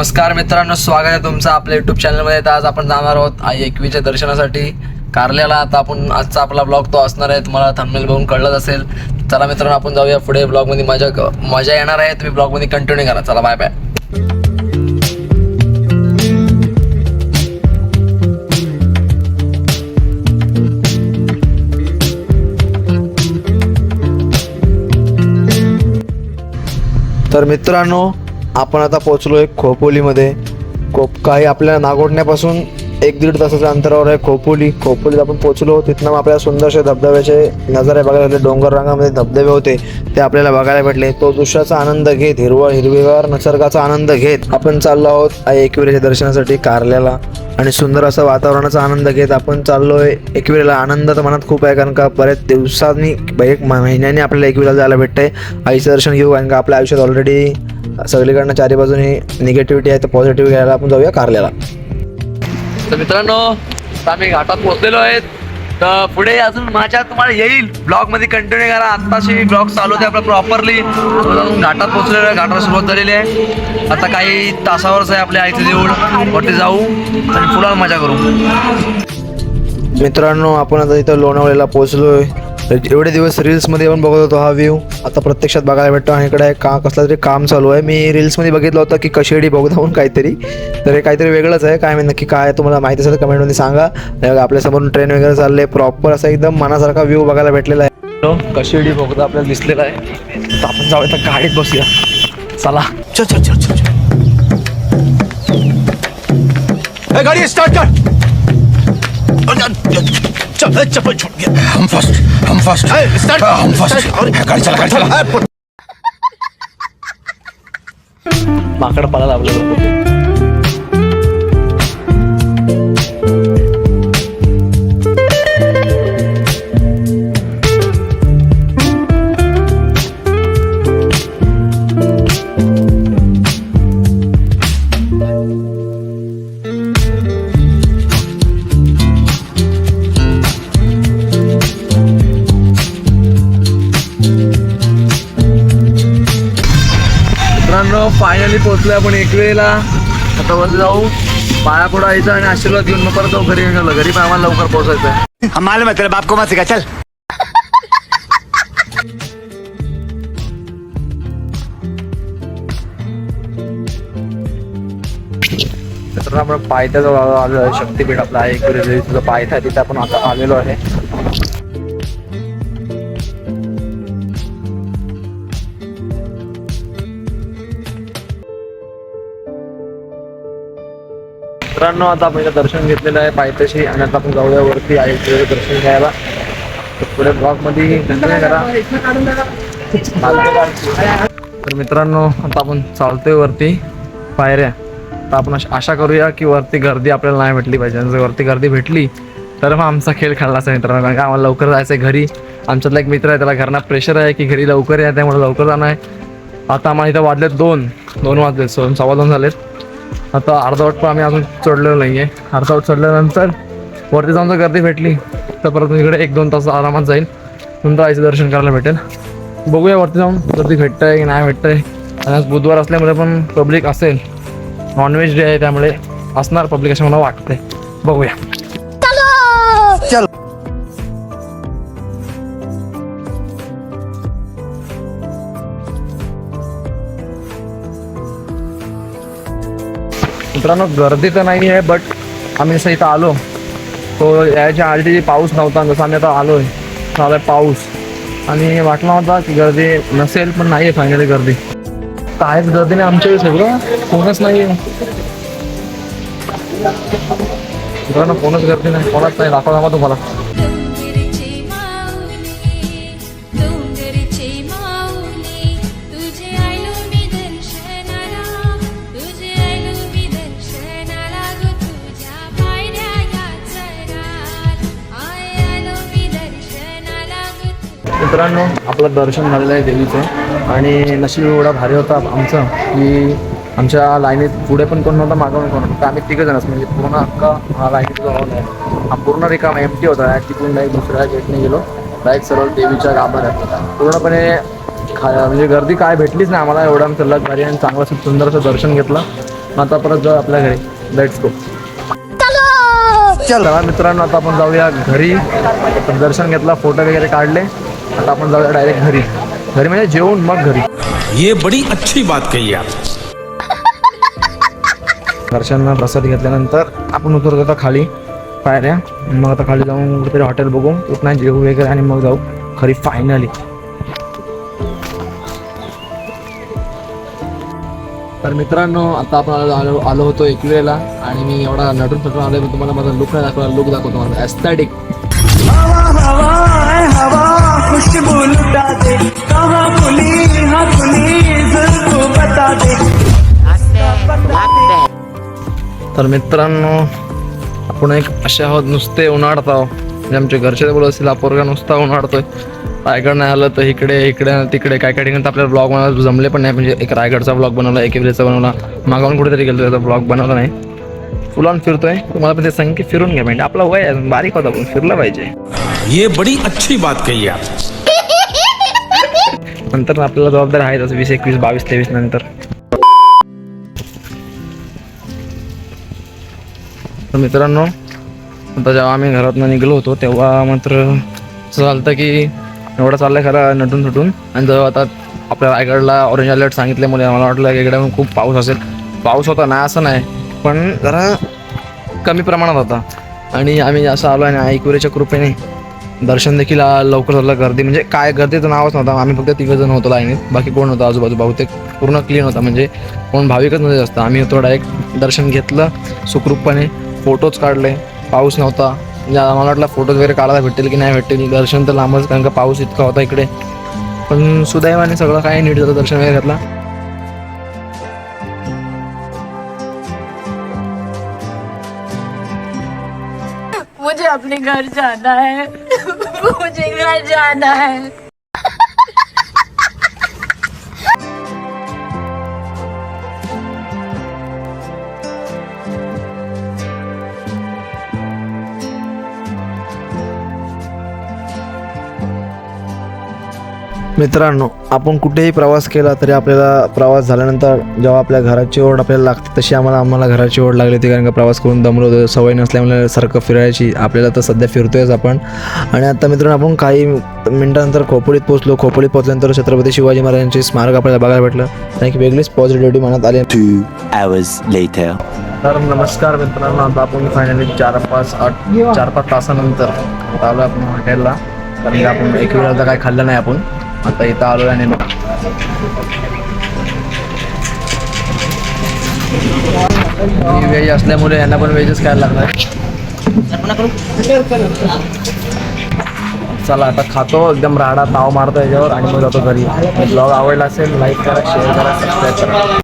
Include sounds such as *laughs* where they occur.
नमस्कार मित्रांनो स्वागत आहे तुमचं आपल्या युट्यूब चॅनलमध्ये तर आज आपण जाणार आहोत आई एकवीच्या दर्शनासाठी. कारल्याला आता आपण आजचा आपला ब्लॉग तो असणार आहे. तुम्हाला थंबनेल बघून कळलंच असेल. चला मित्रांनो आपण जाऊया पुढे ब्लॉगमध्ये मजा मजा येणार आहे. तुम्ही ब्लॉगमध्ये कंटिन्यू करा. चला बाय बाय तर मित्रांनो आपण आता पोचलो आहे खोपोलीमध्ये. खोप काही आपल्या नागोटण्यापासून एक दीड तासाच्या अंतरावर आहे खोपोली. खोपोलीत आपण पोचलो तिथनं मग आपल्याला सुंदरसे धबधब्याचे नजारे बघायला भेटले. डोंगर रंगामध्ये धबधबे होते. ते आपल्याला बघायला भेटले. तो दृश्याचा आनंद घेत हिरवळ हिरवीगार निसर्गाचा आनंद घेत आपण चाललो आहोत आई एकविरेच्या दर्शनासाठी कारल्याला. आणि सुंदर असं वातावरणाचा आनंद घेत आपण चाललोय एकविरेला आनंद तर मनात खूप आहे कारण का बऱ्याच दिवसांनी एक महिन्याने आपल्याला एकविरेला जायला भेटतंय. आईचं दर्शन घेऊ कारण का आपल्या आयुष्यात ऑलरेडी सगळीकडनं चारी बाजूने निगेटिव्हिटी आहे तर पॉझिटिव्ह घ्यायला आपण जाऊया कारल्याला. तर मित्रांनो आम्ही घाटात पोहोचलेलो आहेत. तर पुढे अजून माझ्या तुम्हाला येईल. ब्लॉगमध्ये कंटिन्यू करा. आत्ताशी ब्लॉग चालू होते आपला प्रॉपरली घाटात पोहोचलेलो आहे. घाटाला सुरुवात झालेली आहे. आता काही तासावरच आहे आपल्या आईचं देऊळ. वरती जाऊ आणि पुढे मजा करू. मित्रांनो आपण आता इथं लोणावळ्याला पोहोचलोय. एवढे दिवस रील्समध्ये पण बघत होतो हा व्ह्यू आता प्रत्यक्षात बघायला भेटतो आणि इकडे का कसलं तरी काम चालू आहे. मी रील्समध्ये बघितलं होतं की कशेडी बघता म्हणून काहीतरी. तर हे काहीतरी वेगळंच आहे. काय माहिती नक्की काय आहे तुम्हाला माहिती असेल तर कमेंटमध्ये सांगा. आपल्यासमोरून ट्रेन वगैरे चालले प्रॉपर असा एकदम मनासारखा व्ह्यू बघायला भेटलेला आहे. कशेडी बघता आपल्याला दिसलेला आहे? तर आपण जाऊया तर गाडीत बसूया. चला. चल चल चल चल ए, गाड़ी स्टार्ट कर. चप्पल छूट गया हम फर्स्ट हम फर्स्ट स्टार्ट हम फर्स्ट गाड़ी चला गाड़ी चला माकड पळायला आपल्याला फायनली पोहोचलोय आपण एक वेळेला. आता वरती जाऊ. पाया पडायचं आणि आशीर्वाद घेऊन मग परत जाऊ घरी निघालो घरी पण आम्हाला लवकर पोहोचायचं आहे मालूम है तेरे बाप को मत सिखा चल. तर आपण पायथ्याजवळ आलो आहे. शक्तीपीठ आपला आहे. एक पायथा आहे तिथे आपण आता आलेलो आहे. मित्रांनो आता आपण इथं दर्शन घेतलेलं आहे पायथ्याशी आणि आता आपण जाऊया वरती आहे दर्शन घ्यायला. तर पुढे ब्लॉकमध्ये करा. तर मित्रांनो आता आपण चालतोय वरती पायऱ्या. तर आपण आशा करूया की वरती गर्दी आपल्याला नाही भेटली पाहिजे. आणि जर वरती गर्दी भेटली तर मग आमचा खेळ खेळलाच आहे मित्रांनो. कारण का आम्हाला लवकर जायचं आहे घरी. आमच्यातला एक मित्र आहे त्याला घरना प्रेशर आहे की घरी लवकर या त्यामुळे लवकर जाणं आहे. आता आम्हाला इथं वाजलेत दोन. दोन वाजलेत सो सव्वा दोन झालेत. आता अर्धवट पण आम्ही अजून चढलेलो नाही आहे अर्धवट चढल्यानंतर वरती जाऊन जर गर्दी भेटली तर परत इकडे एक दोन तास आरामात जाईल नंतर आईचं दर्शन करायला भेटेल. बघूया वरती जाऊन गर्दी भेटतंय की नाही भेटतंय. आणि आज बुधवार असल्यामुळे पण पब्लिक असेल. नॉनव्हेज डे आहे त्यामुळे असणार पब्लिक असं मला वाटतंय. बघूया. मित्रांनो गर्दी तर नाही आहे बट आम्ही जसं इथं आलो तो यायच्या आधी पाऊस नव्हता जसं आम्ही आता आलो चालू आहे पाऊस. आणि वाटला होता की गर्दी नसेल पण नाही आहे फायनली गर्दी. कायच गर्दी नाही आमच्या सगळं कोणच नाही आहे मित्रांनो कोणच गर्दी नाही कोणाच नाही. दाखवा दाखवा तुम्हाला. मित्रांनो आपलं दर्शन झालेलं आहे देवीचं. आणि नशीब एवढा भारी होता आमचं की आमच्या लाईनीत पुढे पण कोण नव्हता मागं पण कोण नव्हतं. आम्ही तिघं जणच म्हणजे पूर्ण अख्खा हा लाईनीत जो हॉल आहे हा पूर्ण रिकाम एमटी होता. डायरेक्ट तिकडून डायरेक्ट दुसऱ्या गेटने गेलो. डायरेक्ट सरळ देवीच्या गाभाऱ्यात पूर्णपणे खा म्हणजे गर्दी काय भेटलीच नाही आम्हाला एवढं आमचं लग भारी आणि चांगलं सुंदर असं दर्शन घेतलं. आता परत जाऊ आपल्या घरी. लेट्स गो चला! मित्रांनो आता आपण जाऊया घरी. दर्शन घेतला फोटो वगैरे काढले. आता आपण जाऊया डायरेक्ट घरी. घरी म्हणजे जेवून मग घरी. ये बड़ी अच्छी बात कही आप. दर्शन प्रसाद घेतल्यानंतर आपण उतरतो आता खाली पायऱ्या. मग आता खाली जाऊन कुठेतरी हॉटेल बघू उठणार जेवू वगैरे आणि मग जाऊ खरी फायनली तर मित्रांनो आता आपण आलो आलो होतो एकविरेला आणि मी एवढा नटून फटून आलो मी तुम्हाला माझा लुक नाही दाखवला लुक दाखवतो माझा ॲस्थेटिक खुशबू लुटा दे कहा खुली हाँ खुली जुल्फू बता दे। तर मित्रांनो आपण एक असे आहोत नुसते उन्हाळत. आहोत म्हणजे आमचे घरचे तर बोलत असतील हा पोरगा नुसता उन्हाळतोय. रायगड नाही आलं तर इकडे इकडे तिकडे काय काय ठिकाणी तर आपल्याला ब्लॉग बनवायला जमले पण नाही. म्हणजे एक रायगडचा ब्लॉग बनवला एक एप्रिलचा बनवला. मागावून कुठेतरी गेलो त्याचा ब्लॉग बनवला नाही. फुलान फिरतोय. तुम्हाला पण ते सांग की फिरून घ्या म्हणजे आपला वय आहे बारीक होता पण फिरलं पाहिजे. ये बड़ी अच्छी बात कही आप। नंतर आपल्याला जबाबदारी आहे तसं वीस एकवीस बावीस तेवीस नंतर. तर मित्रांनो आता जेव्हा आम्ही घरातनं निघलो होतो तेव्हा मात्र असं झालं की एवढं चाललंय खरं नटून थटून आणि जेव्हा आता आपल्या रायगडला ऑरेंज अलर्ट सांगितल्यामुळे मला वाटलं की इकडे खूप पाऊस असेल. पाऊस होता ना असं नाही. पण जरा कमी प्रमाणात होता. आणि आम्ही असं आलो आणि ऐकुरेच्या कृपेने दर्शन देखील लवकर झालं गर्दी. म्हणजे काय गर्दीचं नावच नव्हतं. आम्ही फक्त तिघं जण होतो लाईनीत. बाकी कोण होतं आजूबाजू? बहुतेक पूर्ण क्लीन होता. म्हणजे कोण भाविकच नव्हते जास्त. आम्ही होतो डायरेक्ट दर्शन घेतलं सुखरूपपणे फोटोज काढले. पाऊस नव्हता. म्हणजे आम्हाला वाटलं फोटोज वगैरे काढायला भेटेल की नाही भेटेल दर्शन तर लांबच कारण का पाऊस इतका होता इकडे. पण सुदैवाने सगळं काही नीट झालं. दर्शन वगैरे घेतला. अपने घर जाना है। *laughs* मुझे घर जाना है। मित्रांनो आपण कुठेही प्रवास केला तरी आपल्याला प्रवास झाल्यानंतर जेव्हा आपल्या घराची ओढ आपल्याला लागते तशी आम्हाला आम्हाला घराची ओढ लागली होती कारण का प्रवास करून दमलो होतो. सवय नसल्यामुळे सारखं फिरायची. आपल्याला तर सध्या फिरतोयच आपण. आणि आता मित्रांनो आपण काही मिनिटानंतर खोपोलीत पोहोचलो. खोपोलीत पोहोचल्यानंतर छत्रपती शिवाजी महाराजांचे स्मारक आपल्याला बघायला भेटलं. आणि वेगळीच पॉझिटिव्हिटी मनात आली. Two hours later. तर नमस्कार मित्रांनो आता आपण फायनली चार पाच आठ चार पाच तासानंतर आता आलो आपण हॉटेलला. कारण की आपण एक वेळ आता काय खाल्लं नाही आपण. आता इथं आलो आणि व्हेज असल्यामुळे यांना पण व्हेजच खायला लागणार. चला आता खातो. एकदम राडा ताव मारतो याच्यावर आणि मग जातो घरी. ब्लॉग आवडला असेल लाईक करा शेअर करा सबस्क्राईब करा.